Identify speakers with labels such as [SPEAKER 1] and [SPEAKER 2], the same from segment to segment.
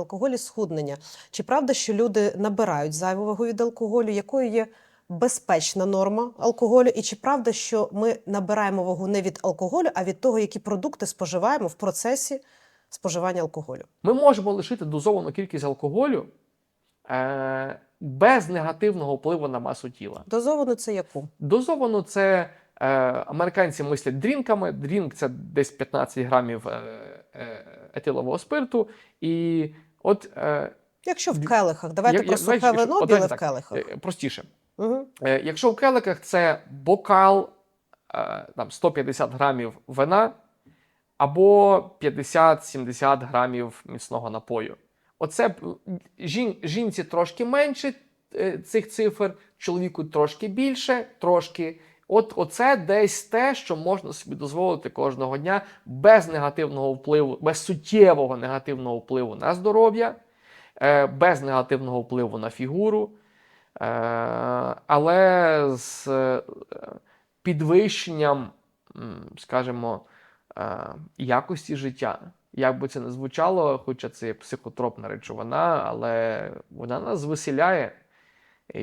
[SPEAKER 1] Алкоголь і схуднення. Чи правда, що люди набирають зайву вагу від алкоголю? Якою є безпечна норма алкоголю? І чи правда, що ми набираємо вагу не від алкоголю, а від того, які продукти споживаємо в процесі споживання алкоголю?
[SPEAKER 2] Ми можемо лишити дозовану кількість алкоголю е, без негативного впливу на масу тіла.
[SPEAKER 1] Дозовано це яку?
[SPEAKER 2] Дозовано це е, американці мислять дрінками. Дрінк це десь 15 грамів е, е, етилового спирту. І от е,
[SPEAKER 1] Якщо в келихах, давайте
[SPEAKER 2] Я- я-
[SPEAKER 1] про
[SPEAKER 2] знаєш,
[SPEAKER 1] сухе вино, біле
[SPEAKER 2] давайте
[SPEAKER 1] в келихах.
[SPEAKER 2] е, простіше.
[SPEAKER 1] Угу.
[SPEAKER 2] Е, Якщо в келиках це бокал е, там 150 грамів вина або 50-70 грамів міцного напою. Оце жін, жінці трошки менше е, цих цифр, чоловіку трошки більше, трошки. От оце десь те, що можна собі дозволити кожного дня без негативного впливу, без суттєвого негативного впливу на здоров'я, е, без негативного впливу на фігуру. Е, але з е, підвищенням, скажімо, якості життя. Як би це не звучало, хоча це є психотропна речовина, але вона нас веселяє. І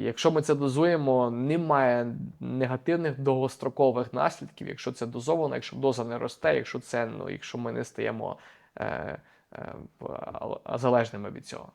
[SPEAKER 2] якщо ми це дозуємо, немає негативних довгострокових наслідків, якщо це дозовано, якщо доза не росте, якщо це ну, якщо ми не стаємо е, е, залежними від цього.